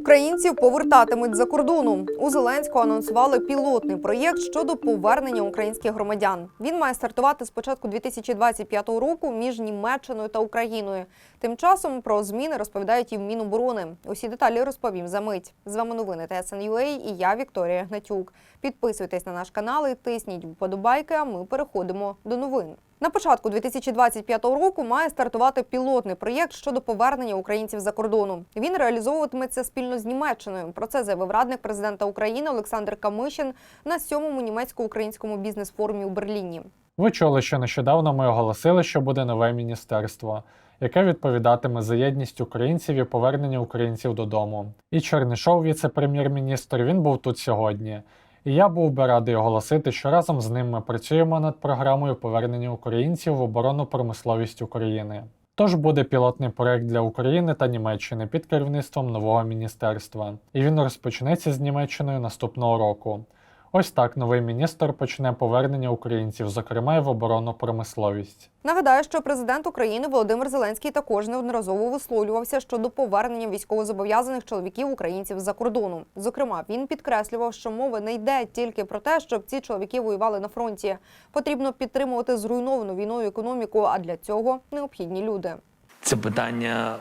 Українців повертатимуть за кордону. У Зеленського анонсували пілотний проєкт щодо повернення українських громадян. Він має стартувати з початку 2025 року між Німеччиною та Україною. Тим часом про зміни розповідають і в Міноборони. Усі деталі розповім за мить. З вами новини ТСНЮА і я Вікторія Гнатюк. Підписуйтесь на наш канал і тисніть вподобайки. А ми переходимо до новин. На початку 2025 року має стартувати пілотний проєкт щодо повернення українців за кордону. Він реалізовуватиметься спільно з Німеччиною. Про це заявив радник президента України Олександр Камишин на сьомому німецько-українському бізнес-форумі у Берліні. Ви чули, що нещодавно ми оголосили, що буде нове міністерство, яке відповідатиме за єдність українців і повернення українців додому. І Чернишов, віце-прем'єр-міністр, він був тут сьогодні. І я був би радий оголосити, що разом з ним ми працюємо над програмою повернення українців в оборонну промисловість України. Тож буде пілотний проект для України та Німеччини під керівництвом нового міністерства, і він розпочнеться з Німеччиною наступного року. Ось так новий міністр почне повернення українців, зокрема й в оборонну промисловість. Нагадаю, що президент України Володимир Зеленський також неодноразово висловлювався щодо повернення військовозобов'язаних чоловіків українців за кордону. Зокрема, він підкреслював, що мова не йде тільки про те, щоб ці чоловіки воювали на фронті. Потрібно підтримувати зруйновану війною економіку, а для цього необхідні люди. Це питання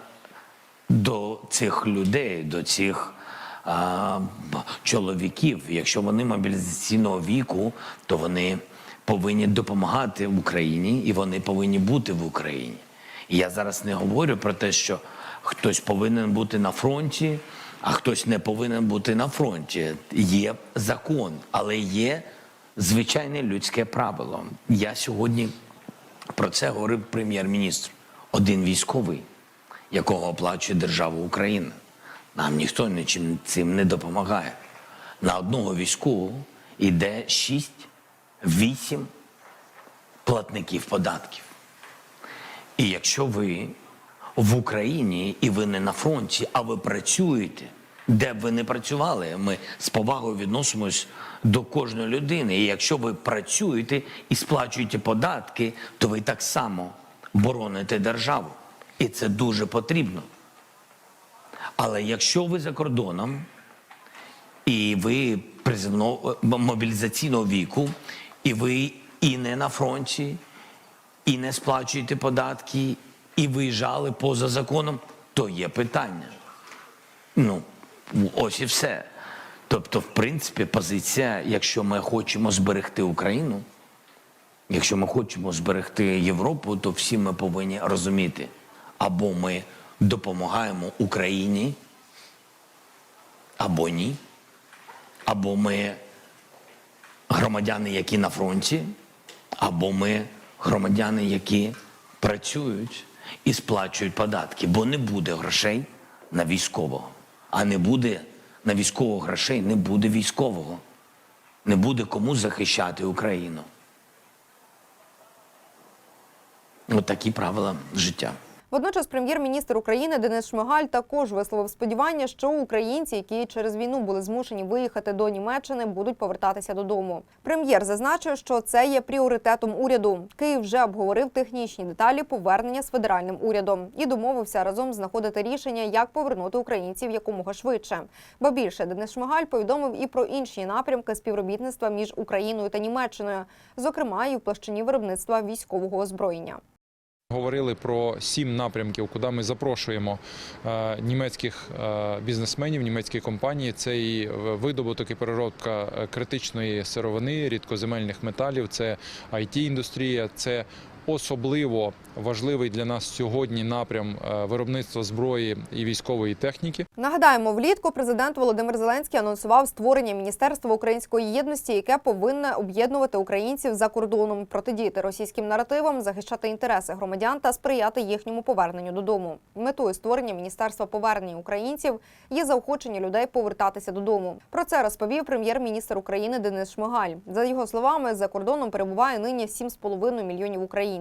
до цих людей, до цих а, чоловіків. Якщо вони мобілізаційного віку, то вони повинні допомагати Україні і вони повинні бути в Україні. І я зараз не говорю про те, що хтось повинен бути на фронті, а хтось не повинен бути на фронті. Є закон, але є звичайне людське правило. Я сьогодні про це говорив прем'єр-міністр. Один військовий, якого оплачує держава Україна. Нам ніхто нічим цим не допомагає. На одного військового йде 6-8 платників податків. І якщо ви в Україні і ви не на фронті, а ви працюєте, де б ви не працювали, ми з повагою відносимось до кожної людини. І якщо ви працюєте і сплачуєте податки, то ви так само бороните державу. І це дуже потрібно. Але якщо ви за кордоном і ви призивного мобілізаційного віку, і ви і не на фронті, і не сплачуєте податки, і виїжджали поза законом, то є питання. Ну, ось і все. Тобто, в принципі, позиція, якщо ми хочемо зберегти Україну, якщо ми хочемо зберегти Європу, то всі ми повинні розуміти, або ми допомагаємо Україні, або ні, або ми громадяни, які на фронті, або ми громадяни, які працюють і сплачують податки, бо не буде грошей на військового. А не буде на військового грошей, не буде військового. Не буде кому захищати Україну. От такі правила життя. Водночас прем'єр-міністр України Денис Шмигаль також висловив сподівання, що українці, які через війну були змушені виїхати до Німеччини, будуть повертатися додому. Прем'єр зазначив, що це є пріоритетом уряду. Київ вже обговорив технічні деталі повернення з федеральним урядом і домовився разом знаходити рішення, як повернути українців якомога швидше. Ба більше Денис Шмигаль повідомив і про інші напрямки співробітництва між Україною та Німеччиною, зокрема і в площині виробництва військового озброєння. Говорили про сім напрямків, куди ми запрошуємо е, німецьких е, бізнесменів, німецькі компанії. Це і видобуток і переробка е, критичної сировини, рідкоземельних металів, це it індустрія це особливо важливий для нас сьогодні напрям е, виробництва зброї і військової техніки. Нагадаємо, влітку президент Володимир Зеленський анонсував створення Міністерства української єдності, яке повинне об'єднувати українців за кордоном, протидіяти російським наративам, захищати інтереси громадян та сприяти їхньому поверненню додому. Метою створення міністерства повернення українців є заохочення людей повертатися додому. Про це розповів прем'єр-міністр України Денис Шмигаль. За його словами, за кордоном перебуває нині 7,5 мільйонів українців.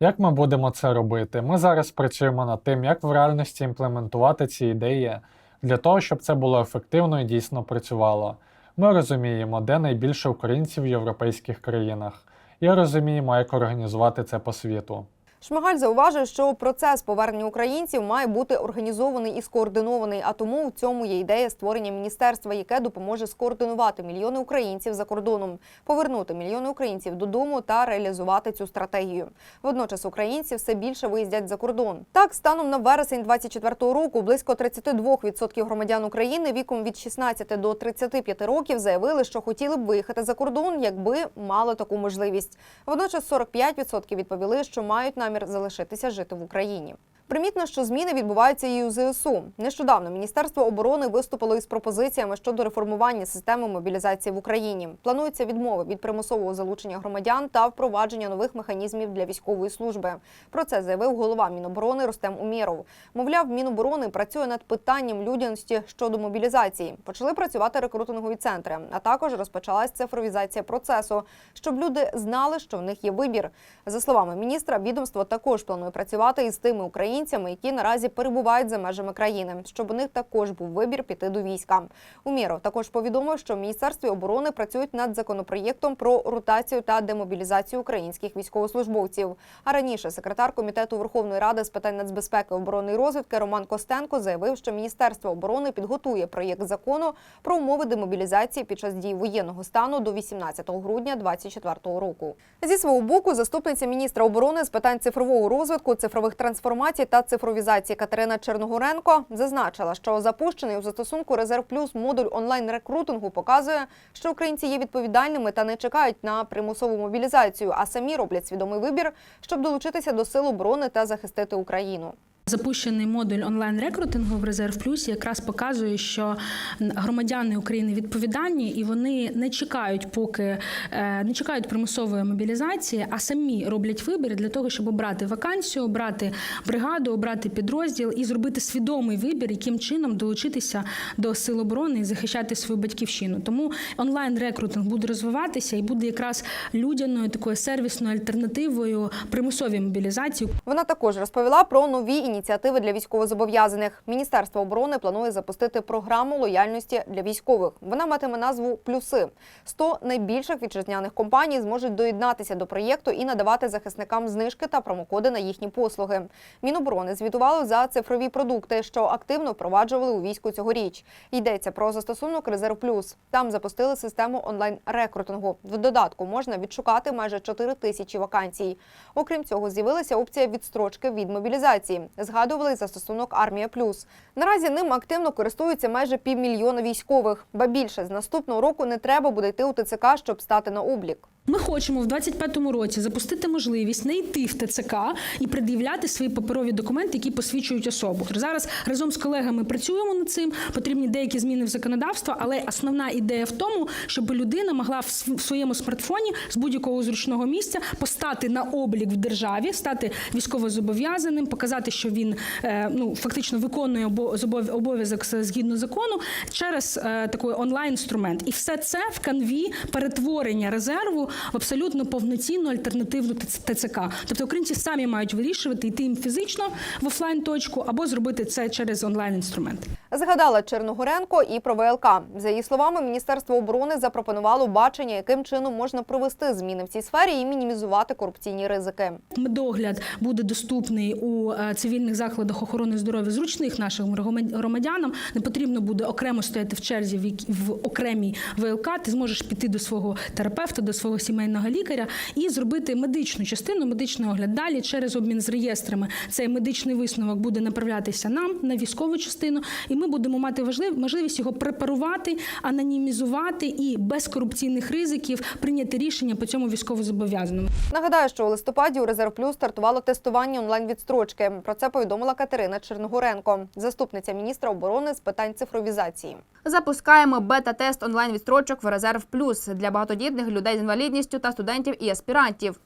Як ми будемо це робити? Ми зараз працюємо над тим, як в реальності імплементувати ці ідеї для того, щоб це було ефективно і дійсно працювало. Ми розуміємо, де найбільше українців в європейських країнах, і розуміємо, як організувати це по світу. Шмигаль зауважив, що процес повернення українців має бути організований і скоординований. А тому у цьому є ідея створення міністерства, яке допоможе скоординувати мільйони українців за кордоном, повернути мільйони українців додому та реалізувати цю стратегію. Водночас українці все більше виїздять за кордон. Так, станом на вересень 24-го року близько 32% громадян України віком від 16 до 35 років заявили, що хотіли б виїхати за кордон, якби мали таку можливість. Водночас 45% відповіли, що мають намір залишитися жити в Україні. Примітно, що зміни відбуваються і у ЗСУ. Нещодавно Міністерство оборони виступило із пропозиціями щодо реформування системи мобілізації в Україні. Плануються відмови від примусового залучення громадян та впровадження нових механізмів для військової служби. Про це заявив голова Міноборони Рустем Умєров. Мовляв, Міноборони працює над питанням людяності щодо мобілізації. Почали працювати рекрутингові центри, а також розпочалась цифровізація процесу, щоб люди знали, що в них є вибір. За словами міністра, відомство також планує працювати із тими українцями, які наразі перебувають за межами країни, щоб у них також був вибір піти до війська. Уміров також повідомив, що в міністерстві оборони працюють над законопроєктом про ротацію та демобілізацію українських військовослужбовців. А раніше секретар комітету Верховної Ради з питань нацбезпеки, оборони і розвідки Роман Костенко заявив, що Міністерство оборони підготує проєкт закону про умови демобілізації під час дії воєнного стану до 18 грудня 2024 року. Зі свого боку, заступниця міністра оборони з питань цифрового розвитку, цифрових трансформацій та цифровізації Катерина Черногоренко зазначила, що запущений у застосунку Резерв Плюс модуль онлайн рекрутингу показує, що українці є відповідальними та не чекають на примусову мобілізацію, а самі роблять свідомий вибір, щоб долучитися до сил оборони та захистити Україну. Запущений модуль онлайн рекрутингу в резерв плюс якраз показує, що громадяни України відповідальні і вони не чекають, поки е, не чекають примусової мобілізації, а самі роблять вибір для того, щоб обрати вакансію, обрати бригаду, обрати підрозділ і зробити свідомий вибір, яким чином долучитися до сил оборони і захищати свою батьківщину. Тому онлайн рекрутинг буде розвиватися і буде якраз людяною такою сервісною альтернативою примусовій мобілізації. Вона також розповіла про нові ініціативи для військовозобов'язаних. Міністерство оборони планує запустити програму лояльності для військових. Вона матиме назву Плюси. 100 найбільших вітчизняних компаній зможуть доєднатися до проєкту і надавати захисникам знижки та промокоди на їхні послуги. Міноборони звітувало за цифрові продукти, що активно впроваджували у війську цьогоріч. Йдеться про застосунок Резерв Плюс. Там запустили систему онлайн рекрутингу. В додатку можна відшукати майже 4 тисячі вакансій. Окрім цього, з'явилася опція відстрочки від мобілізації. Згадували застосунок Армія Плюс. Наразі ним активно користуються майже півмільйона військових. Ба більше з наступного року не треба буде йти у ТЦК, щоб стати на облік. Ми хочемо в 25-му році запустити можливість не йти в ТЦК і пред'являти свої паперові документи, які посвідчують особу. Зараз разом з колегами працюємо над цим. Потрібні деякі зміни в законодавство, але основна ідея в тому, щоб людина могла в своєму смартфоні з будь-якого зручного місця постати на облік в державі, стати військовозобов'язаним, показати, що він е, ну фактично виконує обо- обов'язок згідно закону через е, такий онлайн інструмент. І все це в канві перетворення резерву в абсолютно повноцінну альтернативну ТЦ- ТЦК. Тобто українці самі мають вирішувати йти їм фізично в офлайн точку або зробити це через онлайн інструмент. Згадала Черногоренко і про ВЛК. За її словами, Міністерство оборони запропонувало бачення, яким чином можна провести зміни в цій сфері і мінімізувати корупційні ризики. Медогляд буде доступний у е, цивільних закладах охорони здоров'я зручних нашим громадянам. Не потрібно буде окремо стояти в черзі в окремій ВЛК. Ти зможеш піти до свого терапевта, до свого сімейного лікаря і зробити медичну частину, медичний огляд. Далі через обмін з реєстрами цей медичний висновок буде направлятися нам на військову частину, і ми будемо мати важлив- можливість його препарувати, анонімізувати і без корупційних ризиків прийняти рішення по цьому військовозобов'язаному. Нагадаю, що у листопаді у Резерв Плюс стартувало тестування онлайн відстрочки. Про це повідомила Катерина Черногоренко, заступниця міністра оборони з питань цифровізації. Запускаємо бета-тест онлайн-відстрочок в Резерв Плюс для багатодітних людей з інвалідністю та студентів і аспірантів.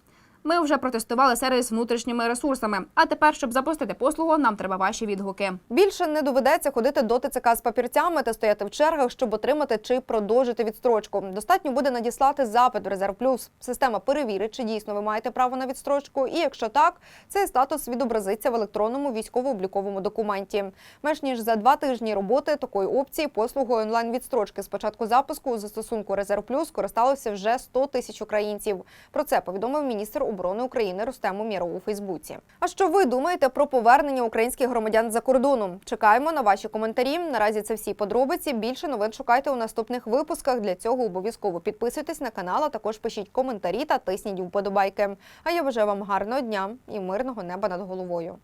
Ми вже протестували сервіс внутрішніми ресурсами. А тепер, щоб запустити послугу, нам треба ваші відгуки. Більше не доведеться ходити до ТЦК з папірцями та стояти в чергах, щоб отримати чи продовжити відстрочку. Достатньо буде надіслати запит в Резерв Плюс. Система перевірить, чи дійсно ви маєте право на відстрочку. І якщо так, цей статус відобразиться в електронному військово-обліковому документі. Менш ніж за два тижні роботи такої опції послугою онлайн відстрочки з початку запуску у застосунку Резерв Плюс користалося вже 100 тисяч українців. Про це повідомив міністр оборони України Рустему Міру у Фейсбуці. А що ви думаєте про повернення українських громадян за кордоном? Чекаємо на ваші коментарі. Наразі це всі подробиці. Більше новин шукайте у наступних випусках. Для цього обов'язково підписуйтесь на канал, а також пишіть коментарі та тисніть вподобайки. А я бажаю вам гарного дня і мирного неба над головою.